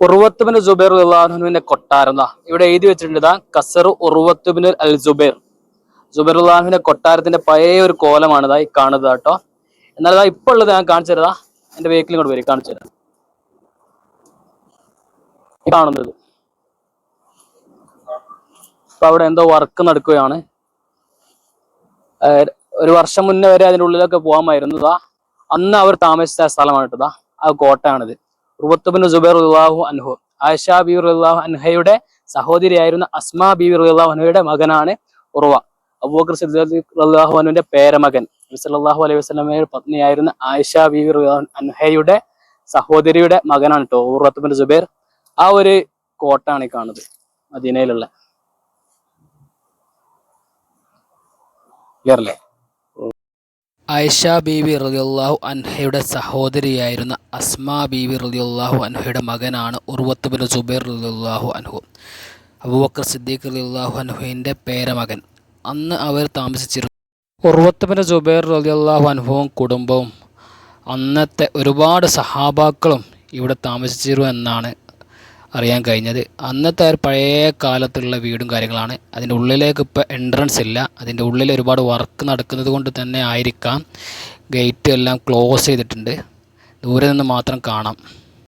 ഉറുവത്തുബിന് ജുബൈർ ഉള്ളാഹുവിന്റെ കൊട്ടാരം ഇവിടെ എഴുതി വെച്ചിട്ടുണ്ട് കസർ ഉറുവത്തുബിന് അൽ ജുബൈർ ജുബൈർ ഉള്ളാഹുവിന്റെ കൊട്ടാരത്തിന്റെ പഴയ ഒരു കോലമാണ് ഇതാ ഈ കാണുന്നത് കേട്ടോ. എന്നാൽ ഇതാ ഇപ്പോൾ ഉള്ളത് ഞാൻ കാണിച്ചു തരാ എന്റെ വെഹിക്കിളും കൂടെ വരും കാണിച്ചു തരാം. കാണുന്നത്. ഇപ്പൊ അവിടെ എന്തോ വർക്ക് നടക്കുകയാണ്. ഒരു വർഷം മുന്നേ വരെ അതിന്റെ ഉള്ളിലൊക്കെ പോകാമായിരുന്നു ഇതാ അന്ന് അവർ താമസിച്ച സ്ഥലമാണ് കേട്ടതാ ആ കോട്ടയാണിത്. റുബത്തുബിന് ജുബൈർ ഉള്ളാഹു അൻഹു. ആയിഷ ബീർ ഉള്ളാഹു അൻഹയുടെ സഹോദരിയായിരുന്ന അസ്മാ ബീർ ഉള്ളാഹു അൻഹയുടെ മകനാണ് ഉറവ. അബൂബക്കർ റളിയല്ലാഹു അൻഹുവിന്റെ പേരമകൻ. നബി അലൈഹി വസല്ലമയുടെ പത്നിയായിരുന്ന ആയിഷ റളിയല്ലാഹു അൻഹയുടെ സഹോദരിയുടെ മകനാണ് കേട്ടോ ഉറുവത്തുബിൻ ജുബൈർ ആ ഒരു കോട്ടാണ് ഈ കാണുന്നത് മദീനയിലുള്ള. ക്ലിയർ ആയിഷ ബീവി റലിയുള്ളാഹു അൻഹയുടെ സഹോദരിയായിരുന്ന അസ്മാ ബീവി റലിയുള്ളാഹു അൻഹയുടെ മകനാണ് ഉർവത്ത് ബിൻ സുബൈർ റളിയല്ലാഹു അൻഹു. അബൂബക്കർ സിദ്ദീഖ് റലിയുള്ളാഹു അൻഹുവിന്റെ പേരമകൻ. അന്ന് അവർ താമസിച്ചിരുന്നു ഉർവത്ത് ബിൻ സുബൈർ റളിയല്ലാഹു അൻഹുവും കുടുംബവും അന്നത്തെ ഒരുപാട് സഹാബാക്കളും ഇവിടെ താമസിച്ചിരുന്നു എന്നാണ് അറിയാൻ കഴിഞ്ഞത്. അന്നത്തെ ഒരു പഴയ കാലത്തുള്ള വീടും കാര്യങ്ങളാണ്. അതിന്റെ ഉള്ളിലേക്ക് ഇപ്പോൾ എൻട്രൻസ് ഇല്ല. അതിന്റെ ഉള്ളിൽ ഒരുപാട് വർക്ക് നടക്കുന്നത് കൊണ്ട് തന്നെ ആയിരിക്കാം. ഗേറ്റ് എല്ലാം ക്ലോസ് ചെയ്തിട്ടുണ്ട്. ദൂരെ നിന്ന് മാത്രം കാണാം.